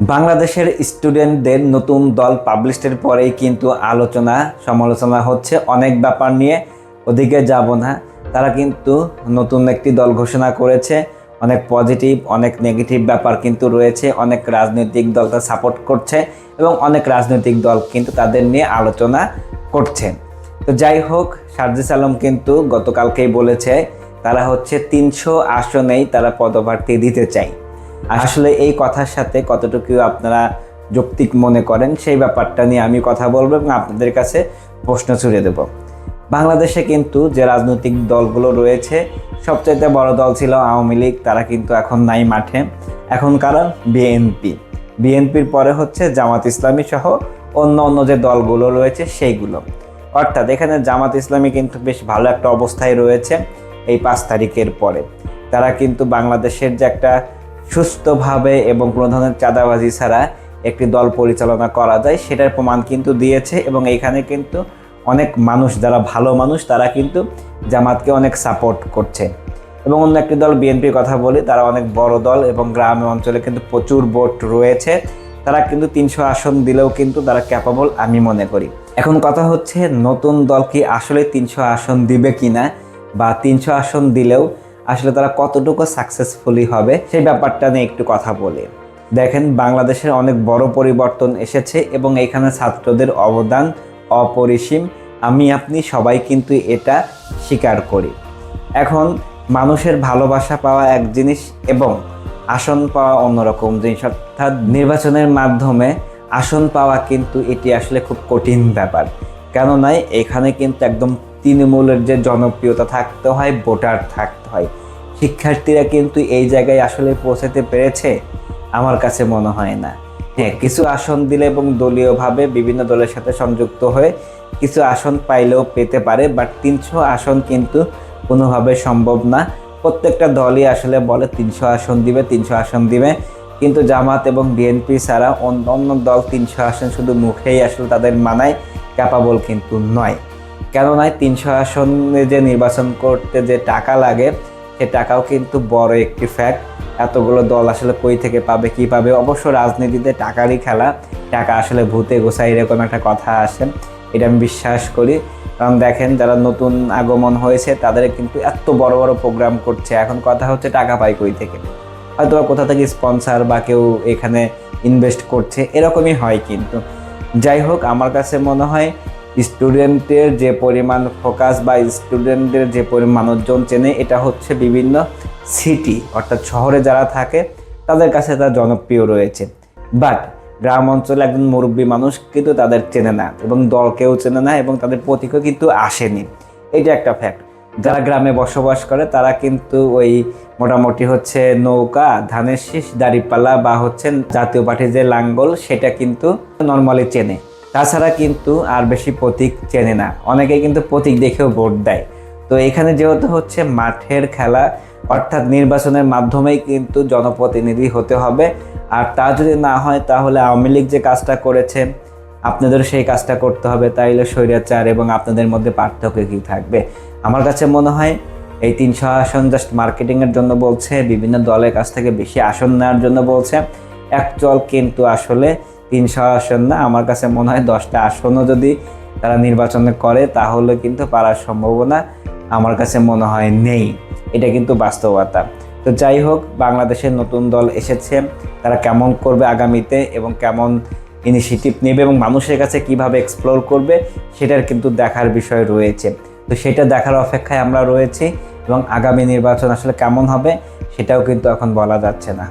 বাংলাদেশের স্টুডেন্টদের নতুন দল পাবলিশের পরেই কিন্তু আলোচনা, সমালোচনা হচ্ছে। অনেক ব্যাপার নিয়ে ওদিকে যাব না। তারা কিন্তু নতুন একটি দল ঘোষণা করেছে। অনেক পজিটিভ অনেক নেগেটিভ ব্যাপার কিন্তু রয়েছে। অনেক রাজনৈতিক দল তা সাপোর্ট করছে এবং অনেক রাজনৈতিক দল কিন্তু তাদের নিয়ে আলোচনা করছেন তো যাই হোক, সার্জিস আলম কিন্তু গতকালকেই বলেছে, তারা হচ্ছে তিনশো আসনেই তারা পদপ্রার্থী দিতে চায়। আসলে এই কথার সাথে কতটুকু আপনারা যৌক্তিক মনে করেন, সেই ব্যাপারটা নিয়ে আমি কথা বলব এবং আপনাদের কাছে প্রশ্ন ছুড়ে দেব। বাংলাদেশে কিন্তু যে রাজনৈতিক দলগুলো রয়েছে, সবচাইতে বড় দল ছিল আওয়ামী লীগ, তারা কিন্তু এখন নাই মাঠে। এখন কারণ বিএনপি। বিএনপির পরে হচ্ছে জামাত ইসলামী সহ অন্য অন্য যে দলগুলো রয়েছে, সেইগুলো। অর্থাৎ এখানে জামাত ইসলামী কিন্তু বেশ ভালো একটা অবস্থায় রয়েছে এই পাঁচ তারিখের পরে। তারা কিন্তু বাংলাদেশের যে একটা সুস্থভাবে এবং কোনো ধরনের চাঁদাবাজি ছাড়া একটি দল পরিচালনা করা যায়, সেটার প্রমাণ কিন্তু দিয়েছে এবং এখানে কিন্তু অনেক মানুষ, যারা ভালো মানুষ, তারা কিন্তু জামাতকে অনেক সাপোর্ট করছে। এবং অন্য একটি দল, বিএনপির কথা বলি, তারা অনেক বড় দল এবং গ্রামে অঞ্চলে কিন্তু প্রচুর ভোট রয়েছে। তারা কিন্তু তিনশো আসন দিলেও কিন্তু তারা ক্যাপাবল আমি মনে করি। এখন কথা হচ্ছে, নতুন দল কি আসলে তিনশো আসন দিবে কিনা বা তিনশো আসন দিলেও আসলে তারা কতটুকু সাকসেসফুলি হবে, সেই ব্যাপারটা নিয়ে একটু কথা বলি। দেখেন, বাংলাদেশের অনেক বড় পরিবর্তন এসেছে এবং এখানে ছাত্রদের অবদান অপরিসীম। আমি, আপনি সবাই কিন্তু এটা স্বীকার করি। এখন, মানুষের ভালোবাসা পাওয়া এক জিনিস এবং আসন পাওয়া অন্যরকম জিনিস। অর্থাৎ নির্বাচনের মাধ্যমে আসন পাওয়া কিন্তু এটি আসলে খুব কঠিন ব্যাপার। কেননা, এখানে কিন্তু একদম তৃণমূলের যে জনপ্রিয়তা থাকতে হয়, ভোটার থাকতে হয়। শিক্ষার্থীরা কিন্তু এই জায়গায় আসলে পৌঁছাতে পেরেছে, আমার কাছে মনে হয় না। হ্যাঁ কিছু আসন দিলে এবং দলীয়ভাবে বিভিন্ন দলের সাথে সংযুক্ত হয়ে কিছু আসন পাইলেও পেতে পারে, বাট তিনশো আসন কিন্তু কোনোভাবে সম্ভব না। প্রত্যেকটা দলই আসলে বলে তিনশো আসন দিবে, তিনশো আসন দিবে। কিন্তু জামাত এবং বিএনপি ছাড়া অন্য অন্য দল তিনশো আসন শুধু মুখেই আসলে তাদের মানায় ক্যাপাবল কিন্তু নয়। কেননা তিনশো আসনে যে নির্বাচন করতে যে টাকা লাগে, সে টাকাও কিন্তু বড় একটি ফ্যাক্ট এতগুলো দল আসলে কই থেকে পাবে, কি পাবে? অবশ্য রাজনীতিতে টাকারই খেলা। টাকা আসলে ভূতে গোসাই এরকম একটা কথা আসে। এটা আমি বিশ্বাস করি। কারণ দেখেন, যারা নতুন আগমন হয়েছে, তাদের কিন্তু এত বড় বড় প্রোগ্রাম করছে। এখন কথা হচ্ছে টাকা পাই কই থেকে? হয়তো কোথা থেকে স্পন্সার বা কেউ এখানে ইনভেস্ট করছে, এরকমই হয় কিন্তু। যাই হোক, আমার কাছে মনে হয় স্টুডেন্টের যে পরিমাণ ফোকাস বা স্টুডেন্টদের যে পরিমাণ মানুষজন চেনে, এটা হচ্ছে বিভিন্ন সিটি অর্থাৎ শহরে যারা থাকে, তাদের কাছে তারা জনপ্রিয় রয়েছে। বাট গ্রাম অঞ্চলে একজন মুরব্বী মানুষ কিন্তু তাদের চেনে না এবং দলকেও চেনে না এবং তাদের প্রতীকও কিন্তু আসেনি। এটা একটা ফ্যাক্ট যারা গ্রামে বসবাস করে, তারা কিন্তু ওই মোটামুটি হচ্ছে নৌকা, ধানের শীষ দাড়িপাল্লা বা হচ্ছে জাতীয় পার্টির যে লাঙ্গল, সেটা কিন্তু নর্মালি চেনে। তাছাড়া কিন্তু আর বেশি প্রতীক চেনে না। অনেকে কিন্তু প্রতীক দেখেও ভোট দেয়। তো এখানে যেহেতু হচ্ছে মাঠের খেলা, অর্থাৎ নির্বাচনের মাধ্যমেই কিন্তু জনপ্রতিনিধি হতে হবে। আর তা যদি না হয়, তাহলে আওয়ামী লীগ যে কাজটা করেছে আপনাদের সেই কাজটা করতে হবে। তাইলে স্বৈরাচার এবং আপনাদের মধ্যে পার্থক্য কী থাকবে? আমার কাছে মনে হয়, এই তিনশো আসন জাস্ট মার্কেটিংয়ের জন্য বলছে, বিভিন্ন দলের কাছ থেকে বেশি আসন নেওয়ার জন্য বলছে। অ্যাকচুয়াল কিন্তু আসলে তিনশো আসন না, আমার কাছে মনে হয় দশটা আসনও যদি তারা নির্বাচনে করে, তাহলে কিন্তু পারার সম্ভাবনা আমার কাছে মনে হয় নেই। এটা কিন্তু বাস্তবতা। তো যাই হোক, বাংলাদেশের নতুন দল এসেছে, তারা কেমন করবে আগামীতে এবং কেমন ইনিশিয়েটিভ নেবে এবং মানুষের কাছে কীভাবে এক্সপ্লোর করবে, সেটার কিন্তু দেখার বিষয় রয়েছে। তো সেটা দেখার অপেক্ষায় আমরা রয়েছি এবং আগামী নির্বাচন আসলে কেমন হবে, সেটাও কিন্তু এখন বলা যাচ্ছে না।